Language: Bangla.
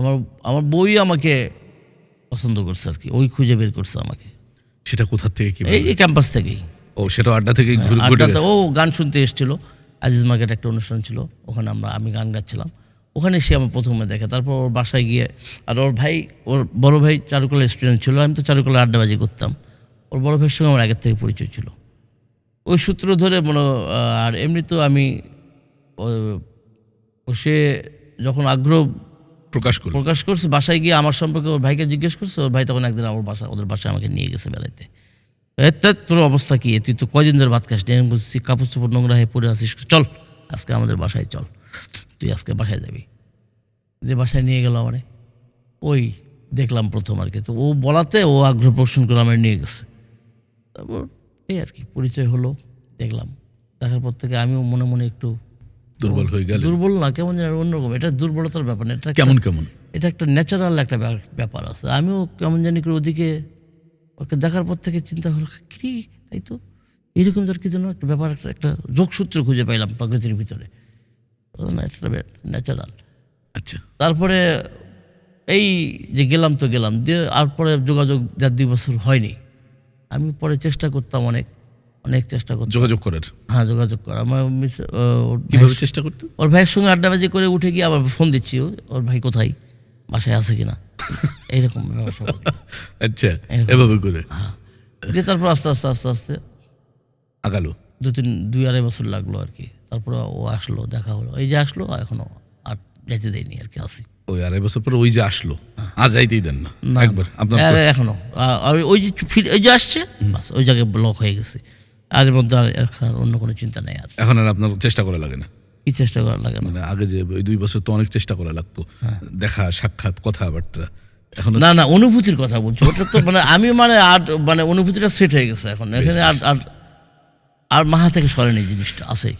আমার আমার বই আমাকে পছন্দ করছে আর কি। ওই খুঁজে বের করছে আমাকে। সেটা কোথা থেকে কি এই ক্যাম্পাস থেকেই। ও সেটা আড্ডা থেকে ঘুরে ঘুরে আড্ডাতে ও গান শুনতে এসেছিল। আজিজ মার্কেট একটা অনুষ্ঠান ছিল। ওখানে আমরা আমি গান গাচ্ছিলাম। ওখানে সে আমার প্রথমে দেখে। তারপর ওর বাসায় গিয়ে আর ওর ভাই ওর বড় ভাই চারুকলা স্টুডেন্ট ছিল। আমি তো চারুকলা আড্ডাবাজি করতাম। ওর বড় ভাইয়ের সঙ্গে আমার আগের থেকে পরিচয় ছিল। ওই সূত্র ধরে মনে আর এমনি তো আমি সে যখন আগ্রহ প্রকাশ করল। প্রকাশ করছে, বাসায় গিয়ে আমার সম্পর্কে ওর ভাইকে জিজ্ঞেস করছে, ওর ভাই তখন একদিন আমার বাসা ওদের বাসায় আমাকে নিয়ে গেছে বেড়াইতে। তোর অবস্থা কি? তুই তো কয়দিন ধরে ভাত খাস নিয়ে বলছি কাপড় চোপড় নোংরা হয়ে পড়ে আসিস চল, আজকে আমাদের বাসায় চল। তুই আজকে বাসায় যাবি। যে বাসায় নিয়ে গেল মানে ওই দেখলাম প্রথম আর কি। তো ও বলাতে ও আগ্রহ পোষণ করে আমার নিয়ে গেছে। তারপর এই আর কি, পরিচয় হলো, দেখলাম। দেখার পর থেকে আমিও মনে মনে একটু দুর্বল হয়ে গেল দুর্বল না কেমন যেন অন্যরকম। এটা দুর্বলতার ব্যাপার না এটা কেমন কেমন? এটা একটা ন্যাচারাল একটা ব্যাপ- ব্যাপার আছে। আমিও কেমন জানি করে ওদিকে ওকে দেখার পর থেকে চিন্তা হলো কি তাই তো? এরকম তোর কি যেন একটা ব্যাপার একটা একটা যোগসূত্র খুঁজে পাইলাম প্রকৃতির ভিতরে। না একটা ন্যাচারাল আচ্ছা। তারপরে এই যে গেলাম তো গেলাম দিয়ে আর পরে যোগাযোগ দেড় দুই বছর হয়নি। আমি পরে চেষ্টা করতাম অনেক। অনেক চেষ্টা করতাম। যোগাযোগ করার? হ্যাঁ যোগাযোগ করা। আমার মিস কীভাবে চেষ্টা করতো? ওর ভাইয়ের সঙ্গে আড্ডাবাজি করে উঠে গিয়ে আবার ফোন দিচ্ছি ওর ভাই কোথায়? বাসায় আছে কিনা? এইরকম। আচ্ছা এভাবে করে? দিয়ে তারপর আস্তে আস্তে আস্তে আস্তে আগালো? দু তিন দুই আড়াই বছর লাগল আর কি। তারপর ও আসলো দেখা হলো। এই যে আসলো এখনও আর যাইতে দেয়নি আর কি আসি। ওই আড়াই বছর পরে ওই যে আসলো আজ যাইতেই দেন না। একবার আপনার এখনও। ওই যে ফির- ওই যে আসছে বাস ওই জায়গায় ব্লক হয়ে গেছে। আর এর মধ্যে আর এখন অন্য কোনো চিন্তা নেই আর। এখন আর আপনার চেষ্টা করা লাগে না। কি চেষ্টা করা লাগে না? মানে আগে যে ওই দুই বছর তো অনেক চেষ্টা করা লাগতো। দেখা সাক্ষাৎ কথাবার্তা। এখন না না অনুভূতির কথা বলছি। ওটা তো মানে আমি মানে আর মানে অনুভূতিটা সেট হয়ে গেছে এখন। এখানে আর আর মাহা থেকে সরেনি জিনিসটা আছে